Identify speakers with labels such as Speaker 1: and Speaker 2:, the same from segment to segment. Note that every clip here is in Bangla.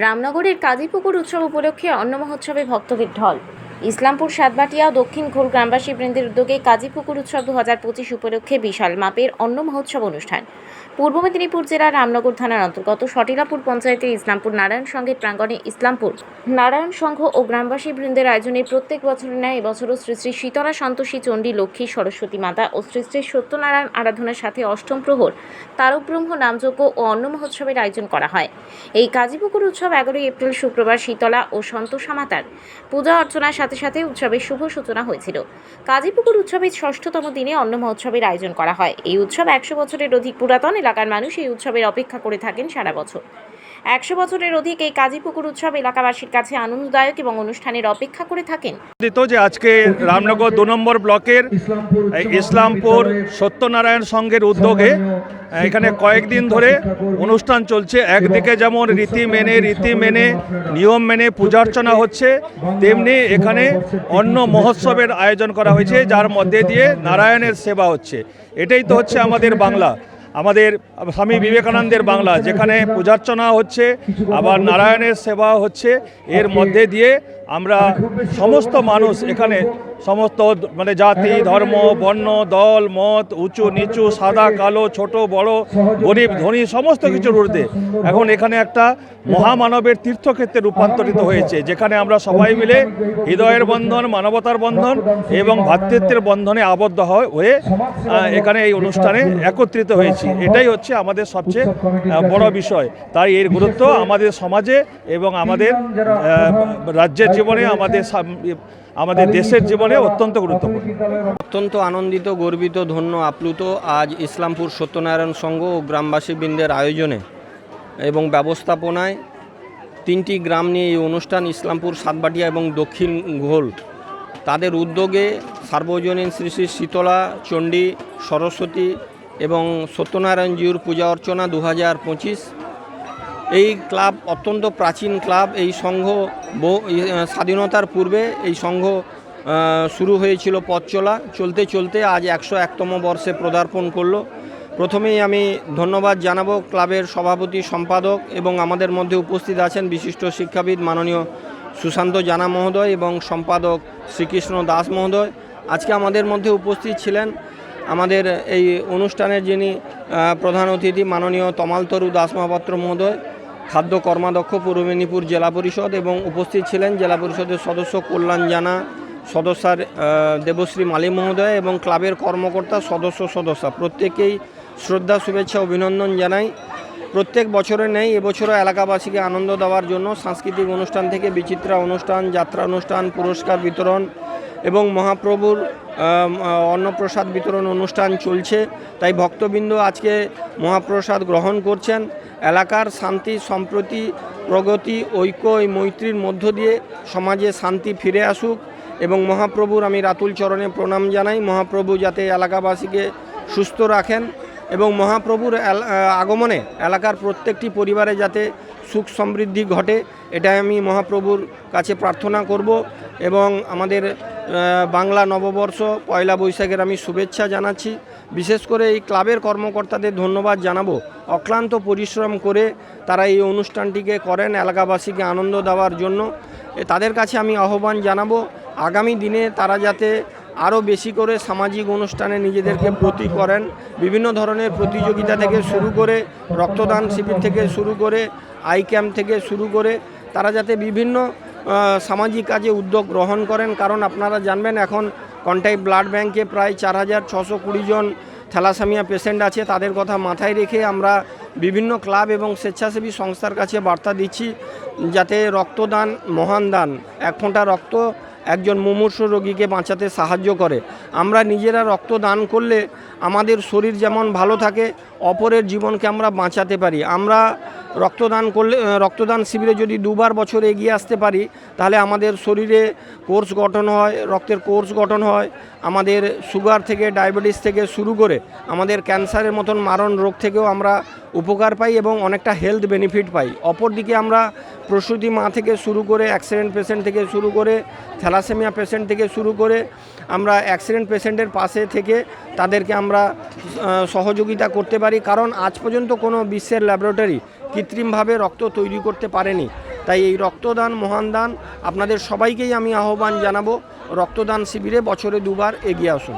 Speaker 1: রামনগরের কাজীপুকুর উৎসব উপলক্ষে অন্ন মহোৎসবে ভক্তদের ঢল। ইসলামপুর, সাতবাটিয়া, দক্ষিণ ঘোল গ্রামবাসী বৃন্দের উদ্যোগে কাজীপুকুর উৎসব দু হাজার পঁচিশ উপলক্ষে বিশাল মাপের অন্ন মহোৎসব অনুষ্ঠান। পূর্ব মেদিনীপুর জেলার রামনগর থানার অন্তর্গত সটিলাপুর পঞ্চায়েতের ইসলামপুর নারায়ণ সংঘের প্রাঙ্গণে ইসলামপুর নারায়ণ সংঘ ও গ্রামবাসী বৃন্দের আয়োজনে প্রত্যেক বছরের ন্যায় এবছরও শ্রী শ্রী শীতলা সন্তোষী চণ্ডী, লক্ষ্মী সরস্বতী মাতা ও শ্রী শ্রী সত্যনারায়ণ আরাধনার সাথে অষ্টম প্রহর, তারকব্রহ্ম, নামযজ্ঞ ও অন্ন মহোৎসবের আয়োজন করা হয়। এই কাজীপুকুর উৎসব এগারোই এপ্রিল শুক্রবার শীতলা ও সন্তোষা মাতার পূজা অর্চনার সাথে সাথে উৎসবের শুভ সূচনা হয়েছিল। কাজীপুকুর উৎসবের ষষ্ঠতম দিনে অন্ন মহোৎসবের আয়োজন করা হয়। এই উৎসব একশো বছরের অধিক পুরাতন এলাকার মানুষ এই উৎসবের অপেক্ষা করে থাকেন সারা বছর। একশো বছরের অধিক এই কাজীপুকুর উৎসব এলাকাবাসীর কাছে আনন্দদায়ক এবং অনুষ্ঠানের অপেক্ষা করে থাকেন।
Speaker 2: যে আজকে রামনগর দু নম্বর ব্লকের ইসলামপুর সত্যনারায়ণ সংঘের উদ্যোগে, এখানে কয়েকদিন ধরে অনুষ্ঠান চলছে। একদিকে যেমন রীতি মেনে রীতি মেনে, নিয়ম মেনে পূজা অর্চনা হচ্ছে, তেমনি এখানে অন্য মহোৎসবের আয়োজন করা হয়েছে, যার মধ্যে দিয়ে নারায়ণের সেবা হচ্ছে। এটাই তো হচ্ছে আমাদের বাংলা। আমাদের স্বামী বিবেকানন্দের বাংলা যেখানে পূজার্চনা হচ্ছে আবার নারায়ণের সেবা হচ্ছে এর মধ্যে দিয়ে আমরা সমস্ত মানুষ এখানে, সমস্ত মানে জাতি, ধর্ম, বর্ণ, দল, মত, উঁচু, নিচু, সাদা, কালো, ছোট, বড়, গরিব, ধনী, সমস্ত কিছুর ঊর্ধ্বে। এখন এখানে একটা মহামানবের তীর্থক্ষেত্রে রূপান্তরিত হয়েছে, যেখানে আমরা সবাই মিলে হৃদয়ের বন্ধন, মানবতার বন্ধন এবং ভ্রাতৃত্বের বন্ধনে আবদ্ধ হয়- এখানে এই অনুষ্ঠানে একত্রিত হয়েছি। এটাই হচ্ছে আমাদের সবচেয়ে বড় বিষয়। তাই এর গুরুত্ব আমাদের সমাজে এবং আমাদের রাজ্যের রাজ্যের জীবনে আমাদের আমাদের দেশের জীবনে অত্যন্ত গুরুত্বপূর্ণ।
Speaker 3: অত্যন্ত আনন্দিত গর্বিত ধন্য আপ্লুত আজ ইসলামপুর সত্যনারায়ণ সংঘ ও গ্রামবাসী বৃন্দের আয়োজনে এবং ব্যবস্থাপনায় তিনটি গ্রাম নিয়ে এই অনুষ্ঠান ইসলামপুর সাতবাটিয়া এবং দক্ষিণ ঘোল। তাদের উদ্যোগে সার্বজনীন শ্রী শ্রী শীতলা চণ্ডী সরস্বতী এবং সত্যনারায়ণ জিউর পূজা অর্চনা দু হাজার পঁচিশ এই ক্লাব অত্যন্ত প্রাচীন ক্লাব। এই সংঘ স্বাধীনতার পূর্বে এই সংঘ শুরু হয়েছিল পথ চলা। চলতে চলতে আজ একশো একতম বর্ষে পদার্পণ করল। প্রথমেই আমি ধন্যবাদ জানাব ক্লাবের সভাপতি, সম্পাদক এবং আমাদের মধ্যে উপস্থিত আছেন বিশিষ্ট শিক্ষাবিদ মাননীয় সুশান্ত জানা মহোদয় এবং সম্পাদক শ্রীকৃষ্ণ দাস মহোদয়। আজকে আমাদের মধ্যে উপস্থিত ছিলেন আমাদের এই অনুষ্ঠানের যিনি প্রধান অতিথি মাননীয় তমালতরু দাস মহাপাত্র মহোদয়। খাদ্য কর্মাধ্যক্ষ পূর্ব মেদিনীপুর জেলা পরিষদ এবং উপস্থিত ছিলেন জেলা পরিষদের সদস্য কল্যাণ জানা, সদস্যার দেবশ্রী মালি মহোদয় এবং ক্লাবের কর্মকর্তা সদস্য সদস্যা। প্রত্যেকেই শ্রদ্ধা, শুভেচ্ছা, অভিনন্দন জানাই। প্রত্যেক বছরে নেই এবছরও এলাকাবাসীকে আনন্দ দেওয়ার জন্য সাংস্কৃতিক অনুষ্ঠান থেকে বিচিত্রা অনুষ্ঠান, যাত্রা অনুষ্ঠান, পুরস্কার বিতরণ এবং মহাপ্রভুর অন্নপ্রসাদ বিতরণ অনুষ্ঠান চলছে। তাই ভক্তবৃন্দ আজকে মহাপ্রসাদ গ্রহণ করছেন। এলাকার শান্তি, সম্প্রতি, প্রগতি, ঐক্য এই মৈত্রীর মধ্য দিয়ে সমাজে শান্তি ফিরে আসুক এবং মহাপ্রভুর আমি রাতুল চরণে প্রণাম জানাই। মহাপ্রভু যাতে এলাকাবাসীকে সুস্থ রাখেন এবং মহাপ্রভুর আগমনে এলাকার প্রত্যেকটি পরিবারে যাতে সুখ সমৃদ্ধি ঘটে, এটাই আমি মহাপ্রভুর কাছে প্রার্থনা করব এবং আমাদের বাংলা নববর্ষ পয়লা বৈশাখের আমি শুভেচ্ছা জানাচ্ছি। বিশেষ করে এই ক্লাবের কর্মকর্তাদের ধন্যবাদ জানাব। অক্লান্ত পরিশ্রম করে তারা এই অনুষ্ঠানটিকে করেন, এলাকাবাসীকে আনন্দ দেওয়ার জন্য। তাদের কাছে আমি আহ্বান জানাব, আগামী দিনে তারা যাতে আরও বেশি করে সামাজিক অনুষ্ঠানে নিজেদেরকে প্রতি করেন, বিভিন্ন ধরনের প্রতিযোগিতা থেকে শুরু করে, রক্তদান শিবির থেকে শুরু করে, আই ক্যাম্প থেকে শুরু করে, তারা যাতে বিভিন্ন সামাজিক কাজে উদ্যোগ গ্রহণ করেন। কারণ আপনারা জানবেন, এখন কন্টাই ব্লাড ব্যাংকে প্রায় চার হাজার ছশো কুড়ি জন থ্যালাসামিয়া পেশেন্ট আছে। তাদের কথা মাথায় রেখে আমরা বিভিন্ন ক্লাব এবং স্বেচ্ছাসেবী সংস্থার কাছে বার্তা দিচ্ছি, যাতে রক্তদান মহান দান। এক ফোঁটা রক্ত একজন মুমূর্ষ রোগীকে বাঁচাতে সাহায্য করে। আমরা নিজেরা রক্ত দান করলে আমাদের শরীর যেমন ভালো থাকে, অপরের জীবনকে আমরা বাঁচাতে পারি। আমরা রক্তদান করলে রক্তদান শিবিরে যদি দুবার বছর এগিয়ে আসতে পারি, তাহলে আমাদের শরীরে কোর্স গঠন হয়, রক্তের কোর্স গঠন হয়, আমাদের সুগার থেকে, ডায়াবেটিস থেকে শুরু করে আমাদের ক্যান্সারের মতন মারণ রোগ থেকেও আমরা উপকার পাই এবং অনেকটা হেলথ বেনিফিট পাই। অপরদিকে আমরা প্রসূতি মা থেকে শুরু করে অ্যাক্সিডেন্ট পেশেন্ট থেকে শুরু করে থ্যালাসেমিয়া পেশেন্ট থেকে শুরু করে আমরা অ্যাক্সিডেন্ট পেশেন্টের পাশে থেকে তাদেরকে আমরা সহযোগিতা করতে পারি। কারণ আজ পর্যন্ত কোনো বিশ্বের ল্যাবরেটরি কৃত্রিমভাবে রক্ত তৈরি করতে পারেনি। তাই এই রক্তদান, মহান দান আপনাদের সবাইকেই আমি আহ্বান জানাব। রক্তদান শিবিরে বছরে দুবার এগিয়ে আসুন।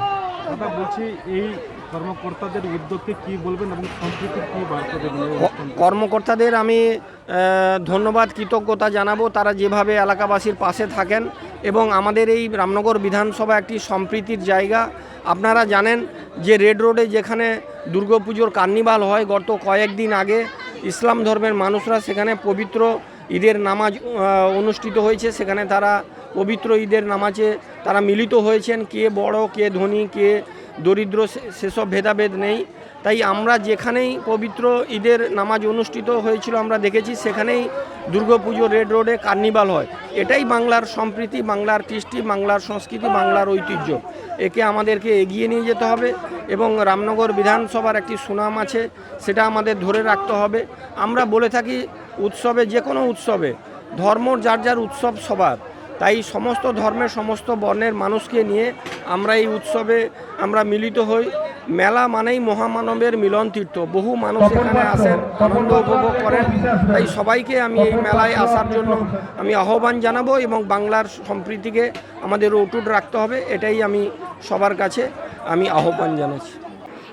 Speaker 4: বলছি, এই কর্মকর্তাদের উদ্যোগকে কি বলবেন এবং কি বার্তা দেবেন?
Speaker 3: কর্মকর্তাদের আমি ধন্যবাদ কৃতজ্ঞতা জানাব। তারা যেভাবে এলাকাবাসীর পাশে থাকেন এবং আমাদের এই রামনগর বিধানসভা একটি সম্প্রীতির জায়গা। আপনারা জানেন যে রেড রোডে যেখানে দুর্গাপুজোর কার্নিভাল হয় গত কয়েকদিন আগে ইসলাম ধর্মের মানুষরা সেখানে পবিত্র ঈদের নামাজ অনুষ্ঠিত হয়েছে। সেখানে তারা পবিত্র ঈদের নামাজে তারা মিলিত হয়েছেন। কে বড় কে ধনী কে দরিদ্র সেসব ভেদাভেদ নেই। তাই আমরা যেখানেই পবিত্র ঈদের নামাজ অনুষ্ঠিত হয়েছিল আমরা দেখেছি সেখানেই দুর্গাপুজো রেড রোডে কার্নিভাল হয়। এটাই বাংলার সম্প্রীতি, বাংলার কৃষ্টি, বাংলার সংস্কৃতি, বাংলার ঐতিহ্য। একে আমাদেরকে এগিয়ে নিয়ে যেতে হবে এবং রামনগর বিধানসভার একটি সুনাম আছে, সেটা আমাদের ধরে রাখতে হবে। আমরা বলে থাকি, উৎসবে যে কোনো উৎসবে ধর্ম যার যার উৎসব সবার। তাই সমস্ত ধর্মের সমস্ত বর্ণের মানুষকে নিয়ে আমরা এই উৎসবে আমরা মিলিত হই। মেলা মানেই মহামানবের মিলন তীর্থ। বহু মানুষ এখানে আসেন আনন্দ উপভোগ করেন। তাই সবাইকে আমি এই মেলায় আসার জন্য আমি আহ্বান জানাব এবং বাংলার সম্প্রীতিকে আমাদের অটুট রাখতে হবে। এটাই আমি সবার কাছে আমি আহ্বান জানাচ্ছি।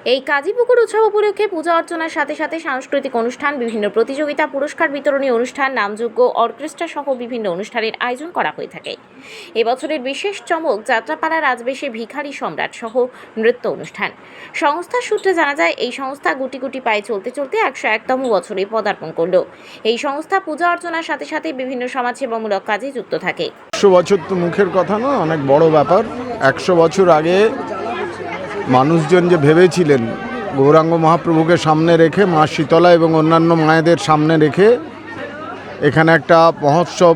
Speaker 1: এই কাজীপুকুর উৎসব উপলক্ষে পূজা অর্চনার সাথে সাথে সাংস্কৃতিক অনুষ্ঠান, বিভিন্ন প্রতিযোগিতা, পুরস্কার বিতরণী অনুষ্ঠান নামযোগ্য অর্কেস্ট্রা সহ বিভিন্ন অনুষ্ঠানের আয়োজন করা হয়ে থাকে। এবছরের বিশেষ চমক যাত্রাপাড়া রাজবেশে ভিখারি সম্রাট সহ নৃত্য অনুষ্ঠান। সংস্থার সূত্রে জানা যায়, এই সংস্থা গুটি গুটি পায়ে চলতে চলতে একশো একতম বছরে পদার্পণ করল। এই সংস্থা পূজা অর্চনার সাথে সাথে বিভিন্ন সমাজসেবামূলক কাজে যুক্ত থাকে।
Speaker 5: একশো বছর তো মুখের কথা না, অনেক বড় ব্যাপার। একশো বছর আগে মানুষজন যে ভেবেছিলেন গৌরাঙ্গ মহাপ্রভুকে সামনে রেখে মা শীতলা এবং অন্যান্য মায়েদের সামনে রেখে এখানে একটা মহোৎসব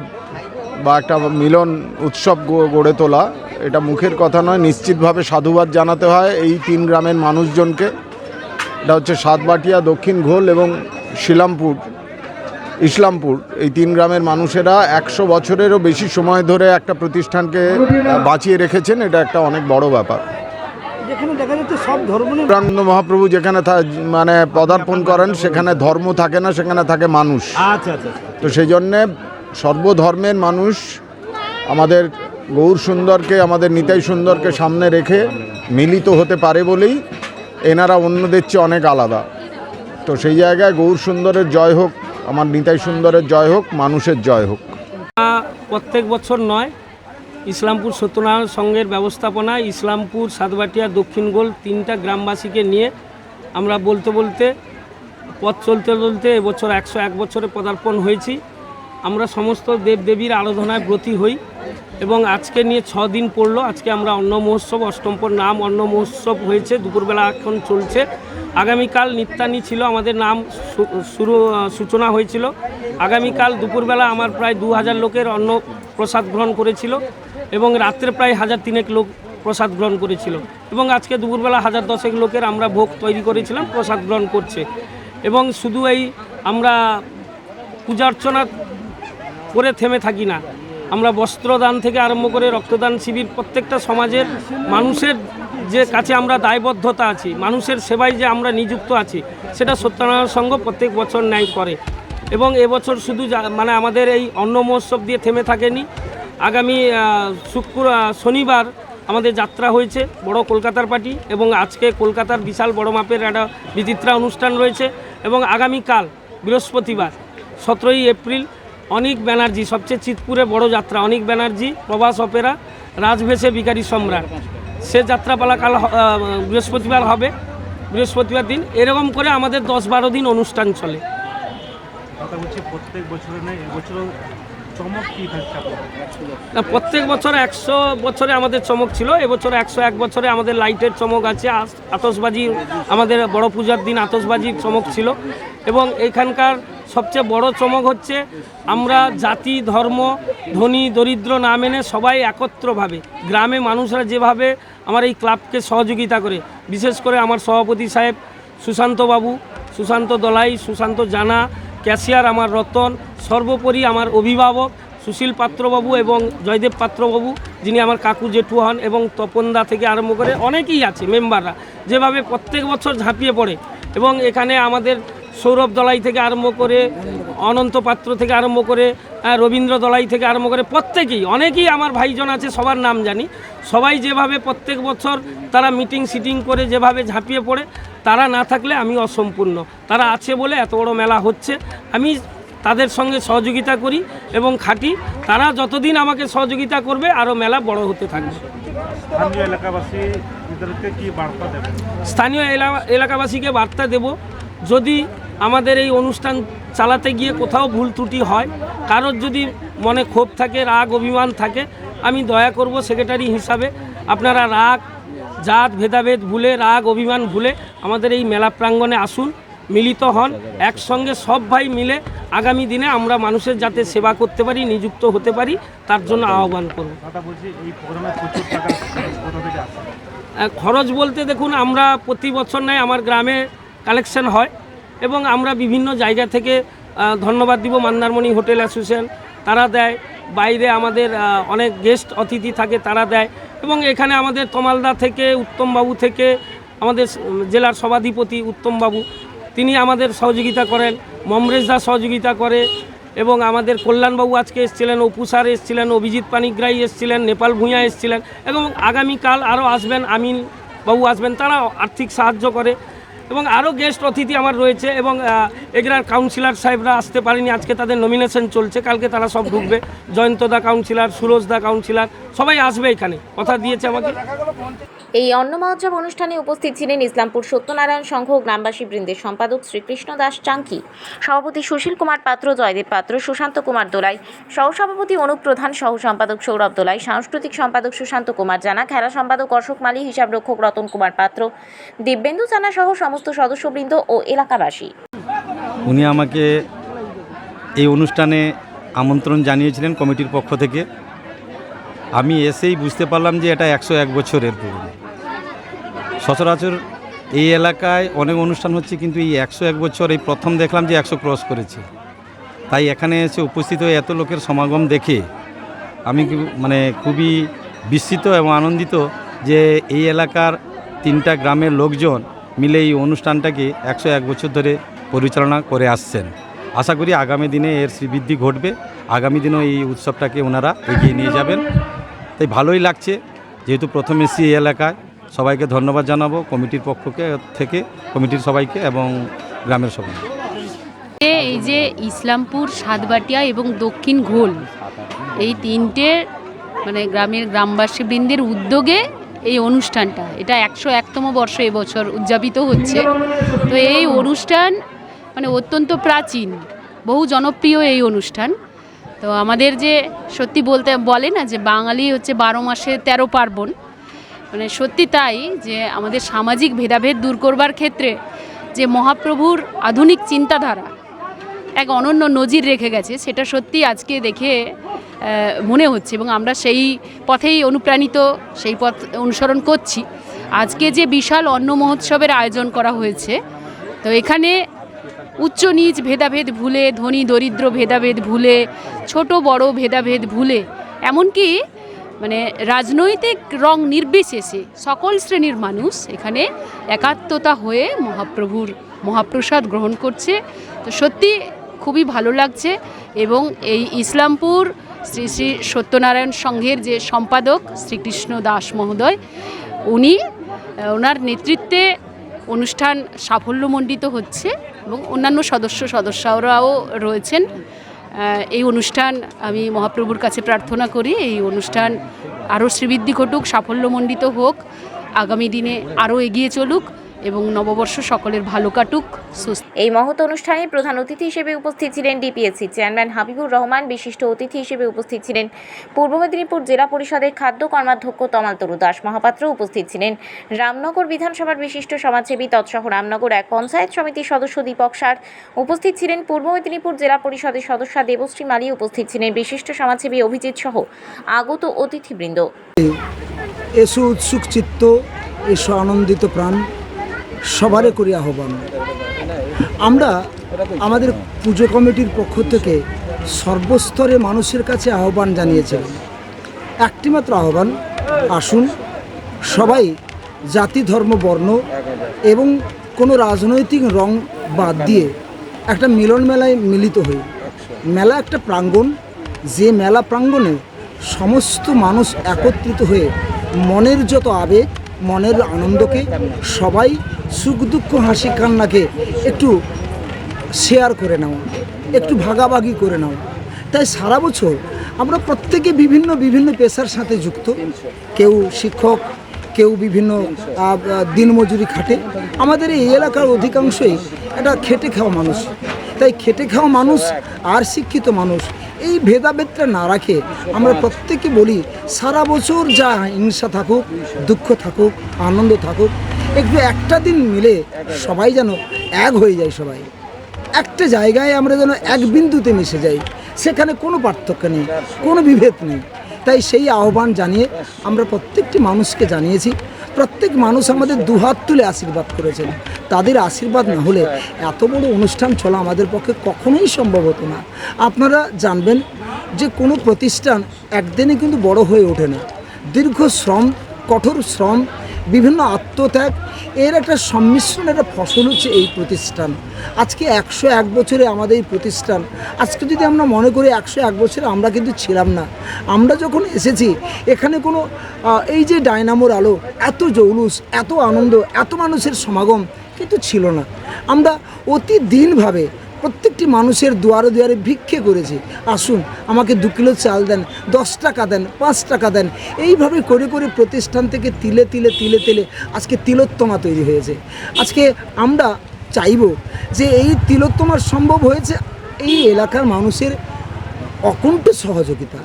Speaker 5: বা একটা মিলন উৎসব গড়ে তোলা, এটা মুখের কথা নয়, নিশ্চিতভাবে সাধুবাদ জানাতে হয় এই তিন গ্রামের মানুষজনকে। এটা হচ্ছে সাতবাটিয়া, দক্ষিণ ঘোল এবং শিলামপুর, ইসলামপুর। এই তিন গ্রামের মানুষেরা একশো বছরেরও বেশি সময় ধরে একটা প্রতিষ্ঠানকে বাঁচিয়ে রেখেছেন, এটা একটা অনেক বড় ব্যাপার।
Speaker 6: যেখানে দেখা যাচ্ছে সব ধর্ম নিয়ে
Speaker 5: মহাপ্রভু যেখানে মানে পদার্পণ করেন সেখানে ধর্ম থাকে না সেখানে থাকে মানুষ।
Speaker 4: আচ্ছা আচ্ছা।
Speaker 5: তো সেই জন্যে সর্বধর্মের মানুষ আমাদের গৌর সুন্দরকে আমাদের নিতাই সুন্দরকে সামনে রেখে মিলিত হতে পারে বলেই এনারা অন্যদের চেয়ে অনেক আলাদা। তো সেই জায়গায় গৌর সুন্দরের জয় হোক আমার নিতাই সুন্দরের জয় হোক মানুষের জয় হোক।
Speaker 6: প্রত্যেক বছর নয় ইসলামপুর সত্যনারায়ণ সংঘের ব্যবস্থাপনায় ইসলামপুর, সাতবাটিয়া, দক্ষিণ গোল তিনটা গ্রামবাসীকে নিয়ে আমরা বলতে বলতে, পথ চলতে চলতে এবছর একশো এক বছরে পদার্পণ হয়েছি। আমরা সমস্ত দেবদেবীর আরাধনায় ব্রতী হই এবং আজকে নিয়ে ছ দিন পড়ল। আজকে আমরা অন্ন মহোৎসব, অষ্টমপর নাম অন্ন মহোৎসব হয়েছে। দুপুরবেলা এখন চলছে। আগামীকাল নিত্যানি ছিল, আমাদের নাম শুরু, সূচনা হয়েছিল। আগামীকাল দুপুরবেলা আমার প্রায় দু হাজার লোকের অন্ন প্রসাদ গ্রহণ করেছিল। এবং রাত্রে প্রায় হাজার তিনেক লোক প্রসাদ গ্রহণ করেছিল। এবং আজকে দুপুরবেলা হাজার দশেক লোকের আমরা ভোগ তৈরি করেছিলাম, প্রসাদ গ্রহণ করছে। এবং শুধু এই আমরা পূজা অর্চনা করে থেমে থাকি না, আমরা বস্ত্রদান থেকে আরম্ভ করে রক্তদান শিবির প্রত্যেকটা সমাজের মানুষের যে কাছে আমরা দায়বদ্ধতা আছি, মানুষের সেবায় যে আমরা নিযুক্ত আছি, সেটা সত্যনারায়ণ সংঘ প্রত্যেক বছর ন্যায় করে। এবং এবছর শুধু মানে আমাদের এই অন্ন মহোৎসব দিয়ে থেমে থাকেনি আগামী শুক্র, শনিবার আমাদের যাত্রা হয়েছে বড় কলকাতার পার্টি এবং আজকে কলকাতার বিশাল বড় মাপের একটা বিচিত্রা অনুষ্ঠান রয়েছে এবং আগামীকাল বৃহস্পতিবার সতেরোই এপ্রিল অনিক ব্যানার্জি, সবচেয়ে চিতপুরে বড় যাত্রা, অনিক ব্যানার্জি প্রবাস অপেরা, রাজভেষে বিকারী সম্রাট। সে যাত্রাপালা কাল বৃহস্পতিবার হবে, বৃহস্পতিবার দিন। এরকম করে আমাদের দশ বারো দিন অনুষ্ঠান চলে।
Speaker 4: প্রত্যেক
Speaker 6: না, প্রত্যেক বছর একশো বছরে আমাদের চমক ছিল, এবছর একশো এক বছরে আমাদের লাইটের চমক আছে আতশবাজি, আমাদের বড় পূজার দিন আতশবাজির চমক ছিল। এবং এখানকার সবচেয়ে বড় চমক হচ্ছে, আমরা জাতি, ধর্ম, ধনী, দরিদ্র না মেনে সবাই একত্রভাবে, গ্রামে মানুষরা যেভাবে আমার এই ক্লাবকে সহযোগিতা করে, বিশেষ করে আমার সভাপতি সাহেব সুশান্ত বাবু, সুশান্ত দলাই, সুশান্ত জানা ক্যাশিয়ার আমার রতন, সর্বোপরি আমার অভিভাবক সুশীল পাত্রবাবু এবং জয়দেব পাত্রবাবু, যিনি আমার কাকু জেঠু হন এবং তপনদা থেকে আরম্ভ করে অনেকেই আছে, মেম্বাররা, যেভাবে প্রত্যেক বছর ঝাঁপিয়ে পড়ে এবং এখানে আমাদের সৌরভ দলাই থেকে আরম্ভ করে, অনন্ত পাত্র থেকে আরম্ভ করে রবীন্দ্র দলাই থেকে আরম্ভ করে প্রত্যেকেই, অনেকেই আমার ভাইজন আছে, সবার নাম জানি, সবাই যেভাবে প্রত্যেক বছর তারা মিটিং সিটিং করে যেভাবে ঝাঁপিয়ে পড়ে তারা না থাকলে আমি অসম্পূর্ণ। তারা আছে বলে এত বড় মেলা হচ্ছে। আমি তাদের সঙ্গে সহযোগিতা করি এবং খাটি। তারা যতদিন আমাকে সহযোগিতা করবে আরও মেলা বড় হতে থাকবে।
Speaker 4: স্থানীয়
Speaker 6: এলাকাবাসীকে বার্তা দেব যদি আমাদের এই অনুষ্ঠান চালাতে গিয়ে কোথাও ভুল ত্রুটি হয় কারোর যদি মনে ক্ষোভ থাকে রাগ অভিমান থাকে আমি দয়া করব সেক্রেটারি হিসাবে। আপনারা রাগ জাত ভেদাভেদ ভুলে রাগ অভিমান ভুলে আমাদের এই মেলা প্রাঙ্গণে আসুন মিলিত হন। একসঙ্গে সব ভাই মিলে আগামী দিনে আমরা মানুষের যাতে সেবা করতে পারি নিযুক্ত হতে পারি তার জন্য আহ্বান করব। খরচ বলতে দেখুন আমরা প্রতি বছর নয় আমার গ্রামে কালেকশন হয় এবং আমরা বিভিন্ন জায়গা থেকে ধন্যবাদ দিব মন্দারমণি হোটেল অ্যাসোসিয়েশন তারা দেয়। বাইরে আমাদের অনেক গেস্ট অতিথি থাকে তারা দেয়। এবং এখানে আমাদের তমালদা থেকে, উত্তমবাবু থেকে, আমাদের জেলার সভাধিপতি উত্তমবাবু, তিনি আমাদের সহযোগিতা করেন মমরেশদা সহযোগিতা করে, এবং আমাদের কল্যাণবাবু আজকে এসেছিলেন, অপু স্যার এসেছিলেন, অভিজিৎ পানিগ্রাহী এসেছিলেন, নেপাল ভূঁয়া এসেছিলেন, এবং আগামীকাল আরও আসবেন আমিন বাবু আসবেন, তারা আর্থিক সাহায্য করে। এবং আরও গেস্ট অতিথি আমার রয়েছে এবং এগরার কাউন্সিলর সাহেবরা আসতে পারেনি, আজকে তাদের নমিনেশন চলছে, কালকে তারা সব ঢুকবে। জয়ন্তদা কাউন্সিলর সুরজদা কাউন্সিলার সবাই আসবে এখানে, কথা দিয়েছে আমাকে।
Speaker 1: এই অন্ন মহোৎসব অনুষ্ঠানে উপস্থিত ছিলেন ইসলামপুর সত্যনারায়ণ সংঘ গ্রামবাসী বৃন্দের সম্পাদক শ্রীকৃষ্ণ দাস চাঙ্কি সভাপতি সুশীল কুমার পাত্র, জয়দেব পাত্র, সুশান্ত কুমার দোলাই, সহসভাপতি অনুপ প্রধান সহ সম্পাদক সৌরভ দোলাই, সাংস্কৃতিক সম্পাদক সুশান্ত কুমার জানা, খেলা সম্পাদক অশোক মালী, হিসাব রক্ষক রতন কুমার পাত্র, দিব্যেন্দু জানা সহ সমস্ত সদস্যবৃন্দ ও এলাকাবাসী।
Speaker 7: উনি আমাকে এই অনুষ্ঠানে আমন্ত্রণ জানিয়েছিলেন কমিটির পক্ষ থেকে। আমি এসেই বুঝতে পারলাম যে এটা একশো এক বছরের পুরনো। সচরাচর এই এলাকায় অনেক অনুষ্ঠান হচ্ছে, কিন্তু এই একশো এক বছর এই প্রথম দেখলাম যে একশো ক্রস করেছে। তাই এখানে এসে উপস্থিত হয়ে এত লোকের সমাগম দেখে আমি মানে খুবই বিস্মিত এবং আনন্দিত যে এই এলাকার তিনটা গ্রামের লোকজন মিলে এই অনুষ্ঠানটাকে একশো এক বছর ধরে পরিচালনা করে আসছেন। আশা করি আগামী দিনে এর শ্রীবৃদ্ধি ঘটবে। আগামী দিনেও এই উৎসবটাকে ওনারা এগিয়ে নিয়ে যাবেন। তাই ভালোই লাগছে, যেহেতু প্রথম এসছি এই এলাকায়। সবাইকে ধন্যবাদ জানাব কমিটির পক্ষকে থেকে, কমিটির সবাইকে এবং গ্রামের সবাই
Speaker 8: এই যে ইসলামপুর, সাতবাটিয়া এবং দক্ষিণ ঘোল, এই তিনটে মানে গ্রামের গ্রামবাসী বৃন্দের উদ্যোগে এই অনুষ্ঠানটা, এটা একশো একতম বর্ষ এবছর উদযাপিত হচ্ছে। তো এই অনুষ্ঠান মানে অত্যন্ত প্রাচীন, বহু জনপ্রিয় এই অনুষ্ঠান। তো আমাদের যে সত্যি বলতে বলে না যে বাঙালি হচ্ছে বারো মাসে তেরো পার্বণ মানে সত্যি তাই যে আমাদের সামাজিক ভেদাভেদ দূর করবার ক্ষেত্রে যে মহাপ্রভুর আধুনিক চিন্তাধারা এক অনন্য নজির রেখে গেছে, সেটা সত্যি আজকে দেখে মনে হচ্ছে এবং আমরা সেই পথেই অনুপ্রাণিত, সেই পথ অনুসরণ করছি। আজকে যে বিশাল অন্ন মহোৎসবের আয়োজন করা হয়েছে, তো এখানে উচ্চ নিচ ভেদাভেদ ভুলে, ধনী দরিদ্র ভেদাভেদ ভুলে, ছোট বড় ভেদাভেদ ভুলে, এমনকি মানে রাজনৈতিক রং নির্বিশেষে সকল শ্রেণির মানুষ এখানে একাত্মতা হয়ে মহাপ্রভুর মহাপ্রসাদ গ্রহণ করছে। তো সত্যি খুবই ভালো লাগছে এবং এই ইসলামপুর শ্রী শ্রী সত্যনারায়ণ সংঘের যে সম্পাদক শ্রীকৃষ্ণ দাস মহোদয়, উনি ওনার নেতৃত্বে অনুষ্ঠান সাফল্যমণ্ডিত হচ্ছে এবং অন্যান্য সদস্য সদস্যরাও রয়েছেন। এই অনুষ্ঠান আমি মহাপ্রভুর কাছে প্রার্থনা করি, এই অনুষ্ঠান আরও শ্রীবৃদ্ধি ঘটুক, সাফল্যমণ্ডিত হোক, আগামী দিনে আরও এগিয়ে চলুক। এবং নববর্ষ সকলের ভালো কাটুক সুস্থ
Speaker 1: এই মহৎ অনুষ্ঠানে প্রধান অতিথি হিসেবে উপস্থিত ছিলেন ডিপিএসসি চেয়ারম্যান হাবিবুর রহমান বিশিষ্ট অতিথি হিসেবে উপস্থিত ছিলেন পূর্ব মেদিনীপুর জেলা পরিষদের খাদ্য কর্মাধ্যক্ষ তমাল তরু দাস মহাপাত্র উপস্থিত ছিলেন। রামনগর বিধানসভার বিশিষ্ট সমাজসেবী তৎসহ রামনগর এক পঞ্চায়েত সমিতির সদস্য দীপক সার উপস্থিত ছিলেন। পূর্ব মেদিনীপুর জেলা পরিষদের সদস্যা দেবশ্রী মালী উপস্থিত ছিলেন। বিশিষ্ট সমাজসেবী অভিজিৎ সহ আগত অতিথিবৃন্দ।
Speaker 9: এসো উৎসুক চিত্ত এসো আনন্দিত প্রাণ। সবারে করি আহ্বান। আমরা আমাদের পুজো কমিটির পক্ষ থেকে সর্বস্তরে মানুষের কাছে আহ্বান জানিয়েছিলাম একটিমাত্র আহ্বান, আসুন সবাই জাতি, ধর্ম, বর্ণ এবং কোনো রাজনৈতিক রং বাদ দিয়ে একটা মিলন মেলায় মিলিত হই। মেলা একটা প্রাঙ্গণ, যে মেলা প্রাঙ্গণে সমস্ত মানুষ একত্রিত হয়ে মনের যত আবেগ মনের আনন্দকে সবাই সুখ দুঃখ, হাসি, কান্নাকে একটু শেয়ার করে নেওয়া একটু ভাগাভাগি করে নেওয়া তাই সারা বছর আমরা প্রত্যেকে বিভিন্ন বিভিন্ন পেশার সাথে যুক্ত। কেউ শিক্ষক, কেউ বিভিন্ন দিনমজুরি খাটে। আমাদের এই এলাকার অধিকাংশই এটা খেটে খাওয়া মানুষ। তাই খেটে খাওয়া মানুষ আর শিক্ষিত মানুষ এই ভেদাভেদটা না রাখে, আমরা প্রত্যেকে বলি, সারা বছর যা হিংসা থাকুক, দুঃখ থাকুক, আনন্দ থাকুক, একটু একটা দিন মিলে সবাই যেন এক হয়ে যায় সবাই। একটা জায়গায় আমরা যেন এক বিন্দুতে মিশে যাই, সেখানে কোনো পার্থক্য নেই, কোনো বিভেদ নেই। তাই সেই আহ্বান জানিয়ে আমরা প্রত্যেকটি মানুষকে জানিয়েছি প্রত্যেক মানুষ আমাদের দুহাত তুলে আশীর্বাদ করেছেন। তাদের আশীর্বাদ না হলে এত বড় অনুষ্ঠান চলা আমাদের পক্ষে কখনোই সম্ভব হতো না। আপনারা জানবেন যে কোনো প্রতিষ্ঠান একদিনে কিন্তু বড় হয়ে ওঠে না। দীর্ঘ শ্রম, কঠোর শ্রম বিভিন্ন আত্মত্যাগ, এর একটা সম্মিশ্রণ, একটা ফসল হচ্ছে এই প্রতিষ্ঠান। আজকে একশো এক বছরে আমাদের এই প্রতিষ্ঠান। আজকে যদি আমরা মনে করি একশো এক বছরে আমরা কিন্তু ছিলাম না। আমরা যখন এসেছি, এখানে কোনো এই যে ডায়নামোর আলো, এত জৌলুস, এত আনন্দ, এত মানুষের সমাগম কিন্তু ছিল না। আমরা অতি দিনভাবে প্রত্যেকটি মানুষের দুয়ারে দুয়ারে ভিক্ষে করেছি। আসুন আমাকে দু কিলো চাল দেন দশ টাকা দেন পাঁচ টাকা দেন। এইভাবে করে করে প্রতিষ্ঠান থেকে তিলে তিলে তিলে তিলে আজকে তিলোত্তমা তৈরি হয়েছে। আজকে আমরা চাইব যে এই তিলোত্তমার সম্ভব হয়েছে এই এলাকার মানুষের অকুণ্ঠ সহযোগিতা।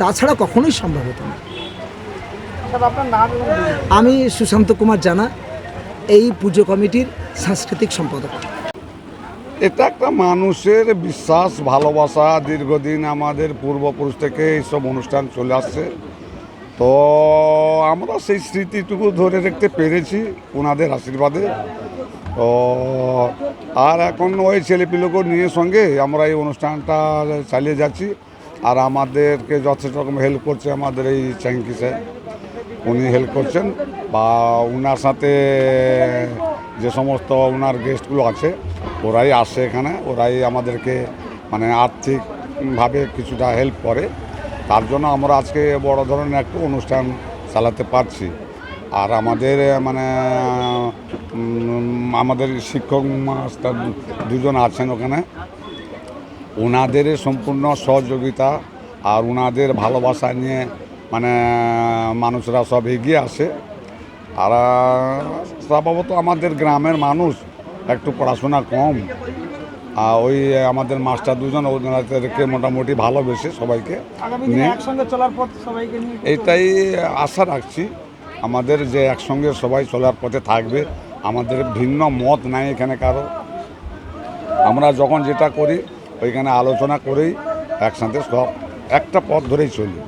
Speaker 9: তাছাড়া কখনোই সম্ভব হতো না। আমি সুশান্ত কুমার জানা এই পুজো কমিটির সাংস্কৃতিক সম্পাদক।
Speaker 10: এটা একটা মানুষের বিশ্বাস, ভালোবাসা। দীর্ঘদিন আমাদের পূর্বপুরুষ থেকে এইসব অনুষ্ঠান চলে আসছে। তো আমরা সেই স্মৃতিটুকু ধরে রাখতে পেরেছি ওনাদের আশীর্বাদে। তো আর এখন ওই ছেলেপিলোকে নিয়ে সঙ্গে আমরা এই অনুষ্ঠানটা চালিয়ে যাচ্ছি। আর আমাদেরকে যথেষ্ট রকম হেল্প করছে আমাদের এই চ্যাঙ্কি স্যার উনি হেল্প করছেন বা ওনার সাথে যে সমস্ত ওনার গেস্টগুলো আছে ওরাই আসে এখানে, ওরাই আমাদেরকে মানে আর্থিকভাবে কিছুটা হেল্প করে। তার জন্য আমরা আজকে বড় ধরনের একটা অনুষ্ঠান চালাতে পারছি। আর আমাদের মানে আমাদের শিক্ষক মাস্টার দুজন আছেন ওখানে। ওনাদের সম্পূর্ণ সহযোগিতা আর ওনাদের ভালোবাসা নিয়ে মানে মানুষরা সব এগিয়ে আসে। আর স্বভাবত আমাদের গ্রামের মানুষ একটু পড়াশোনা কম। আর ওই আমাদের মাস্টার দুজন ওদেরকে মোটামুটি ভালোবেসে সবাইকে নিয়ে।
Speaker 9: একসঙ্গে চলার পথ সবাইকে নিয়ে
Speaker 10: আশা রাখছি। আমাদের যে একসঙ্গে সবাই চলার পথে থাকবে আমাদের ভিন্ন মত নাই এখানে কারও। আমরা যখন যেটা করি ওইখানে আলোচনা করেই একসাথে সব একটা পথ ধরেই চলি।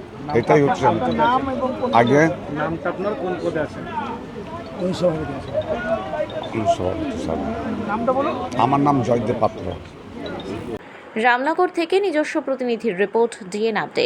Speaker 10: এটাই হচ্ছে আগে।
Speaker 4: নামটা আপনার কোন পদে আছেন
Speaker 10: সভাপতি স্যার। আমার নাম জয়দেব পাত্র।
Speaker 1: রামনগর থেকে নিজস্ব প্রতিনিধির রিপোর্ট ডিএন আপডেট